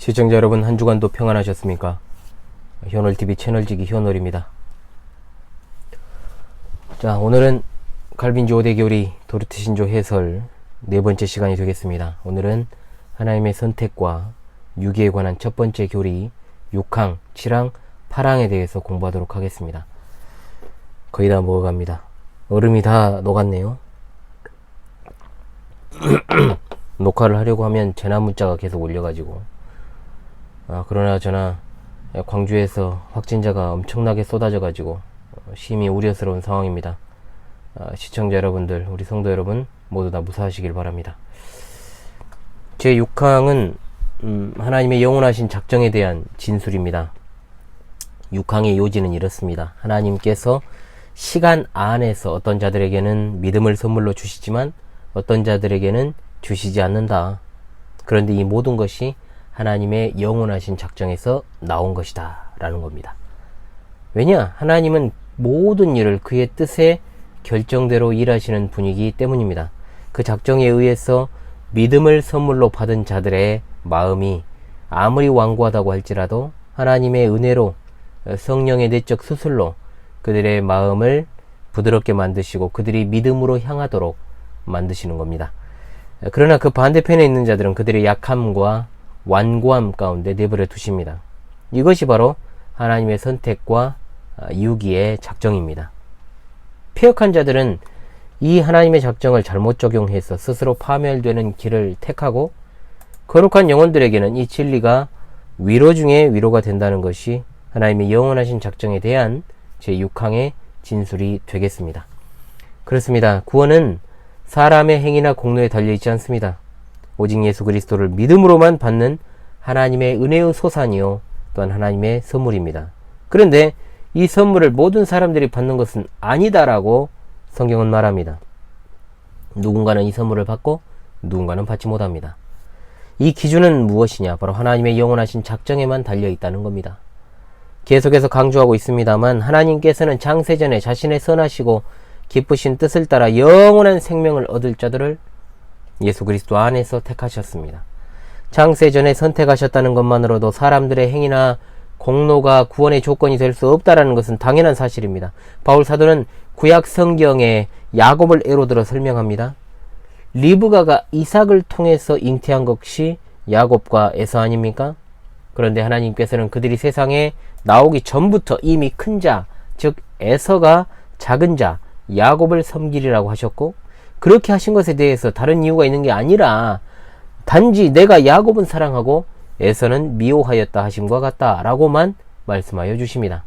시청자 여러분 한 주간도 평안하셨습니까? 현월TV 채널지기 현월입니다. 자 오늘은 갈빈지 5대 교리 도르트신조 해설 네 번째 시간이 되겠습니다. 오늘은 하나님의 선택과 유기에 관한 첫 번째 교리 6항, 7항, 8항에 대해서 공부하도록 하겠습니다. 거의 다 먹어갑니다. 얼음이 다 녹았네요. 녹화를 하려고 하면 재난 문자가 계속 올려가지고 아, 그러나 저나 광주에서 확진자가 엄청나게 쏟아져 가지고 어, 심히 우려스러운 상황입니다. 아, 시청자 여러분들, 우리 성도 여러분 모두 다 무사하시길 바랍니다. 제 6항은 음, 하나님의 영원하신 작정에 대한 진술입니다. 6항의 요지는 이렇습니다. 하나님께서 시간 안에서 어떤 자들에게는 믿음을 선물로 주시지만 어떤 자들에게는 주시지 않는다. 그런데 이 모든 것이 하나님의 영원하신 작정에서 나온 것이다. 라는 겁니다. 왜냐? 하나님은 모든 일을 그의 뜻에 결정대로 일하시는 분이기 때문입니다. 그 작정에 의해서 믿음을 선물로 받은 자들의 마음이 아무리 완고하다고 할지라도 하나님의 은혜로 성령의 내적 수술로 그들의 마음을 부드럽게 만드시고 그들이 믿음으로 향하도록 만드시는 겁니다. 그러나 그 반대편에 있는 자들은 그들의 약함과 완고함 가운데 내버려 두십니다. 이것이 바로 하나님의 선택과 유기의 작정입니다. 폐역한 자들은 이 하나님의 작정을 잘못 적용해서 스스로 파멸되는 길을 택하고 거룩한 영혼들에게는 이 진리가 위로 중에 위로가 된다는 것이 하나님의 영원하신 작정에 대한 제6항의 진술이 되겠습니다. 그렇습니다. 구원은 사람의 행위나 공로에 달려있지 않습니다. 오직 예수 그리스도를 믿음으로만 받는 하나님의 은혜의 소산이요. 또한 하나님의 선물입니다. 그런데 이 선물을 모든 사람들이 받는 것은 아니다라고 성경은 말합니다. 누군가는 이 선물을 받고 누군가는 받지 못합니다. 이 기준은 무엇이냐? 바로 하나님의 영원하신 작정에만 달려 있다는 겁니다. 계속해서 강조하고 있습니다만 하나님께서는 장세전에 자신의 선하시고 기쁘신 뜻을 따라 영원한 생명을 얻을 자들을 예수 그리스도 안에서 택하셨습니다. 장세전에 선택하셨다는 것만으로도 사람들의 행위나 공로가 구원의 조건이 될 수 없다라는 것은 당연한 사실입니다. 바울 사도는 구약 성경에 야곱을 예로 들어 설명합니다. 리브가가 이삭을 통해서 잉태한 것이 야곱과 에서 아닙니까? 그런데 하나님께서는 그들이 세상에 나오기 전부터 이미 큰 자, 즉 에서가 작은 자, 야곱을 섬기리라고 하셨고 그렇게 하신 것에 대해서 다른 이유가 있는 게 아니라 단지 내가 야곱은 사랑하고 에서는 미워하였다 하심과 같다라고만 말씀하여 주십니다.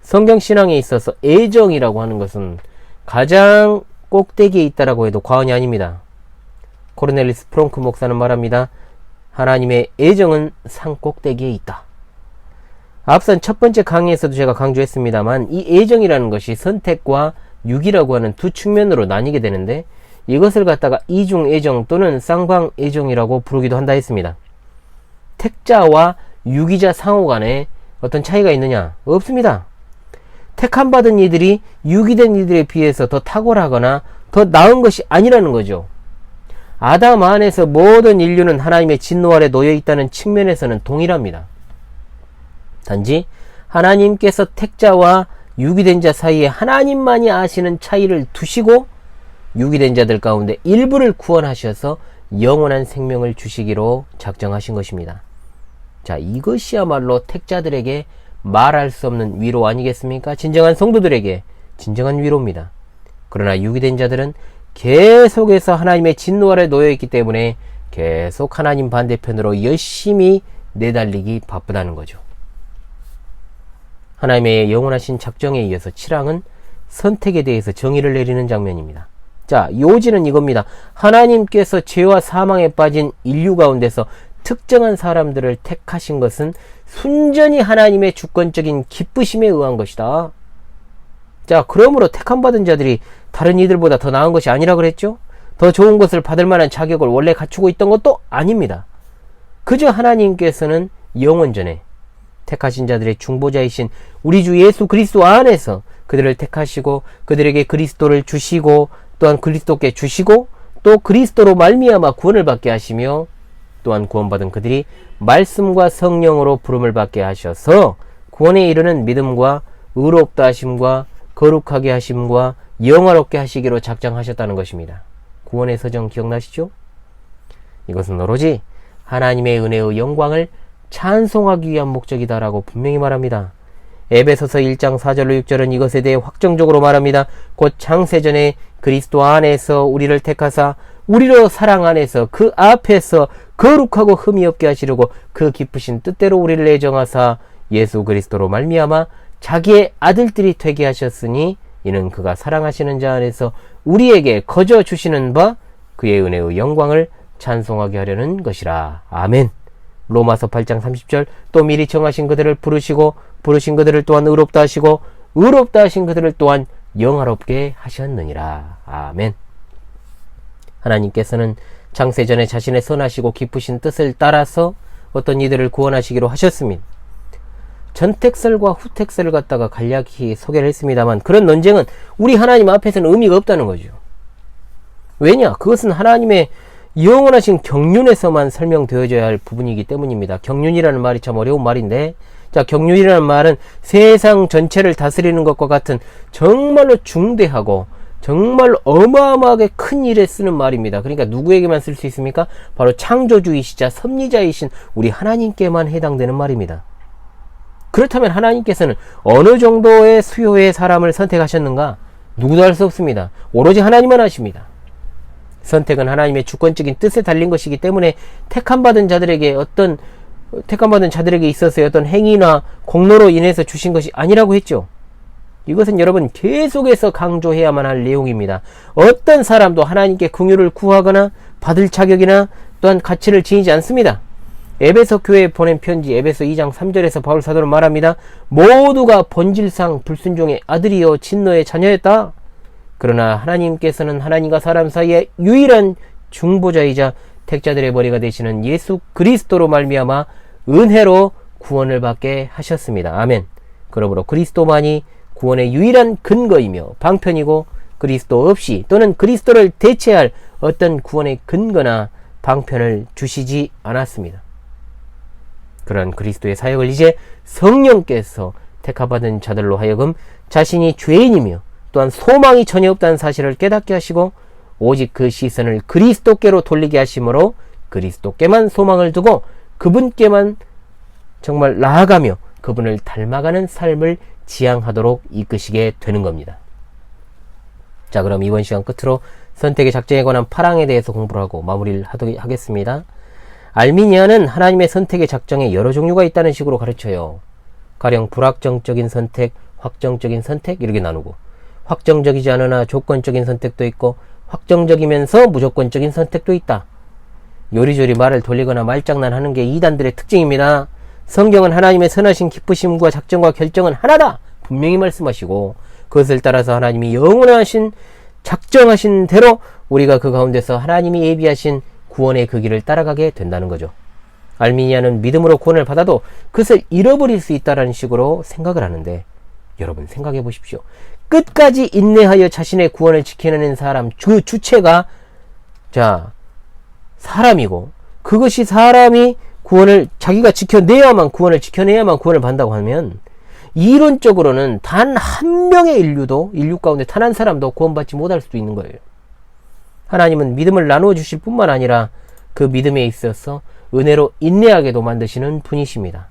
성경 신앙에 있어서 애정이라고 하는 것은 가장 꼭대기에 있다라고 해도 과언이 아닙니다. 코르넬리스 프롱크 목사는 말합니다. 하나님의 애정은 산 꼭대기에 있다. 앞선 첫 번째 강의에서도 제가 강조했습니다만 이 애정이라는 것이 선택과 육이라고 하는 두 측면으로 나뉘게 되는데 이것을 갖다가 이중 애정 또는 쌍방 애정이라고 부르기도 한다 했습니다. 택자와 유기자 상호 간에 어떤 차이가 있느냐? 없습니다. 택함 받은 이들이 유기된 이들에 비해서 더 탁월하거나 더 나은 것이 아니라는 거죠. 아담 안에서 모든 인류는 하나님의 진노 아래 놓여 있다는 측면에서는 동일합니다. 단지 하나님께서 택자와 유기된 자 사이에 하나님만이 아시는 차이를 두시고 유기된 자들 가운데 일부를 구원하셔서 영원한 생명을 주시기로 작정하신 것입니다. 자, 이것이야말로 택자들에게 말할 수 없는 위로 아니겠습니까? 진정한 성도들에게 진정한 위로입니다. 그러나 유기된 자들은 계속해서 하나님의 진노 아래 놓여 있기 때문에 계속 하나님 반대편으로 열심히 내달리기 바쁘다는 거죠. 하나님의 영원하신 작정에 의해서 7항은 선택에 대해서 정의를 내리는 장면입니다. 자, 요지는 이겁니다. 하나님께서 죄와 사망에 빠진 인류 가운데서 특정한 사람들을 택하신 것은 순전히 하나님의 주권적인 기쁘심에 의한 것이다. 자, 그러므로 택함 받은 자들이 다른 이들보다 더 나은 것이 아니라 그랬죠? 더 좋은 것을 받을 만한 자격을 원래 갖추고 있던 것도 아닙니다. 그저 하나님께서는 영원전에 택하신 자들의 중보자이신 우리 주 예수 그리스도 안에서 그들을 택하시고 그들에게 그리스도를 주시고 또한 그리스도께 주시고 또 그리스도로 말미암아 구원을 받게 하시며 또한 구원받은 그들이 말씀과 성령으로 부름을 받게 하셔서 구원에 이르는 믿음과 의롭다 하심과 거룩하게 하심과 영화롭게 하시기로 작정하셨다는 것입니다. 구원의 서정 기억나시죠? 이것은 오로지 하나님의 은혜의 영광을 찬송하기 위한 목적이다라고 분명히 말합니다. 에베소서 1장 4절로 6절은 이것에 대해 확정적으로 말합니다. 곧 창세전에 그리스도 안에서 우리를 택하사 우리로 사랑 안에서 그 앞에서 거룩하고 흠이 없게 하시려고 그 기쁘신 뜻대로 우리를 애정하사 예수 그리스도로 말미암아 자기의 아들들이 되게 하셨으니 이는 그가 사랑하시는 자 안에서 우리에게 거저 주시는 바 그의 은혜의 영광을 찬송하게 하려는 것이라. 아멘. 로마서 8장 30절 또 미리 정하신 그들을 부르시고 부르신 그들을 또한 의롭다 하시고 의롭다 하신 그들을 또한 영화롭게 하셨느니라. 아멘. 하나님께서는 창세전에 자신의 선하시고 기쁘신 뜻을 따라서 어떤 이들을 구원하시기로 하셨습니다. 전택설과 후택설을 갖다가 간략히 소개를 했습니다만 그런 논쟁은 우리 하나님 앞에서는 의미가 없다는 거죠. 왜냐? 그것은 하나님의 영원하신 경륜에서만 설명되어져야 할 부분이기 때문입니다. 경륜이라는 말이 참 어려운 말인데, 자, 경륜이라는 말은 세상 전체를 다스리는 것과 같은 정말로 중대하고 정말 어마어마하게 큰 일에 쓰는 말입니다. 그러니까 누구에게만 쓸 수 있습니까? 바로 창조주이시자 섭리자이신 우리 하나님께만 해당되는 말입니다. 그렇다면 하나님께서는 어느 정도의 수요의 사람을 선택하셨는가? 누구도 알 수 없습니다. 오로지 하나님만 하십니다. 선택은 하나님의 주권적인 뜻에 달린 것이기 때문에 택함받은 자들에게 어떤 택함받은 자들에게 있어서의 어떤 행위나 공로로 인해서 주신 것이 아니라고 했죠. 이것은 여러분 계속해서 강조해야만 할 내용입니다. 어떤 사람도 하나님께 긍휼을 구하거나 받을 자격이나 또한 가치를 지니지 않습니다. 에베소 교회에 보낸 편지 에베소 2장 3절에서 바울 사도는 말합니다. 모두가 본질상 불순종의 아들이요 진노의 자녀였다. 그러나 하나님께서는 하나님과 사람 사이의 유일한 중보자이자 택자들의 머리가 되시는 예수 그리스도로 말미암아 은혜로 구원을 받게 하셨습니다. 아멘. 그러므로 그리스도만이 구원의 유일한 근거이며 방편이고 그리스도 없이 또는 그리스도를 대체할 어떤 구원의 근거나 방편을 주시지 않았습니다. 그런 그리스도의 사역을 이제 성령께서 택하받은 자들로 하여금 자신이 죄인이며 또한 소망이 전혀 없다는 사실을 깨닫게 하시고 오직 그 시선을 그리스도께로 돌리게 하심으로 그리스도께만 소망을 두고 그분께만 정말 나아가며 그분을 닮아가는 삶을 지향하도록 이끄시게 되는 겁니다. 자, 그럼 이번 시간 끝으로 선택의 작전에 관한 파랑에 대해서 공부를 하고 마무리를 하겠습니다. 알미니아는 하나님의 선택의 작정에 여러 종류가 있다는 식으로 가르쳐요. 가령 불확정적인 선택, 확정적인 선택 이렇게 나누고 확정적이지 않으나 조건적인 선택도 있고 확정적이면서 무조건적인 선택도 있다. 요리조리 말을 돌리거나 말장난하는 게 이단들의 특징입니다. 성경은 하나님의 선하신 기쁘심과 작정과 결정은 하나다. 분명히 말씀하시고 그것을 따라서 하나님이 영원하신 작정하신 대로 우리가 그 가운데서 하나님이 예비하신 구원의 그 길을 따라가게 된다는 거죠. 알미니아는 믿음으로 구원을 받아도 그것을 잃어버릴 수 있다라는 식으로 생각을 하는데 여러분 생각해 보십시오. 끝까지 인내하여 자신의 구원을 지켜내는 사람 그 주체가 자 사람이고 그것이 사람이 구원을 자기가 지켜내야만 구원을 지켜내야만 구원을 받는다고 하면 이론적으로는 단 한 명의 인류도 인류 가운데 단 한 사람도 구원받지 못할 수도 있는 거예요. 하나님은 믿음을 나누어 주실 뿐만 아니라 그 믿음에 있어서 은혜로 인내하게도 만드시는 분이십니다.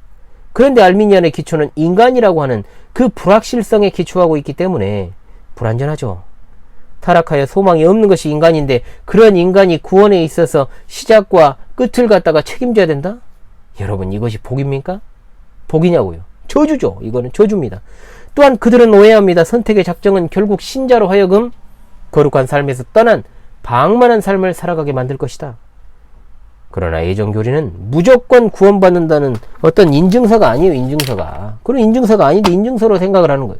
그런데 알미니안의 기초는 인간이라고 하는 그 불확실성에 기초하고 있기 때문에 불완전하죠. 타락하여 소망이 없는 것이 인간인데 그런 인간이 구원에 있어서 시작과 끝을 갖다가 책임져야 된다? 여러분 이것이 복입니까? 복이냐고요. 저주죠. 이거는 저주입니다. 또한 그들은 오해합니다. 선택의 작정은 결국 신자로 하여금 거룩한 삶에서 떠난 방만한 삶을 살아가게 만들 것이다. 그러나 예정교리는 무조건 구원받는다는 어떤 인증서가 아니에요, 인증서가. 그런 인증서가 아닌데 인증서로 생각을 하는 거예요.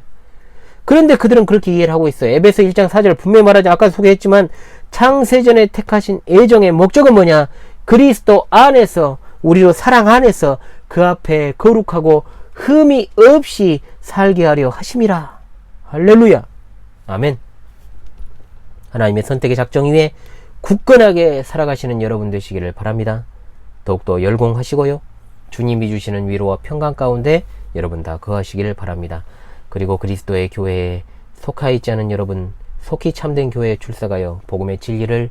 그런데 그들은 그렇게 이해를 하고 있어요. 에베소 1장 4절 분명히 말하지 아까 소개했지만 창세전에 택하신 애정의 목적은 뭐냐? 그리스도 안에서 우리로 사랑 안에서 그 앞에 거룩하고 흠이 없이 살게 하려 하심이라. 할렐루야. 아멘. 하나님의 선택의 작정 위에 굳건하게 살아가시는 여러분 되시기를 바랍니다. 더욱더 열공하시고요. 주님이 주시는 위로와 평강 가운데 여러분 다 거하시기를 바랍니다. 그리고 그리스도의 교회에 속하 있지 않은 여러분, 속히 참된 교회에 출석하여 복음의 진리를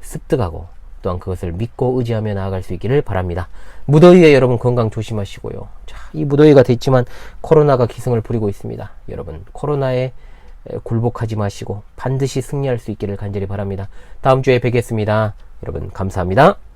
습득하고 또한 그것을 믿고 의지하며 나아갈 수 있기를 바랍니다. 무더위에 여러분 건강 조심하시고요. 자, 이 무더위가 됐지만 코로나가 기승을 부리고 있습니다. 여러분, 코로나에 에, 굴복하지 마시고 반드시 승리할 수 있기를 간절히 바랍니다. 다음 주에 뵙겠습니다. 여러분, 감사합니다.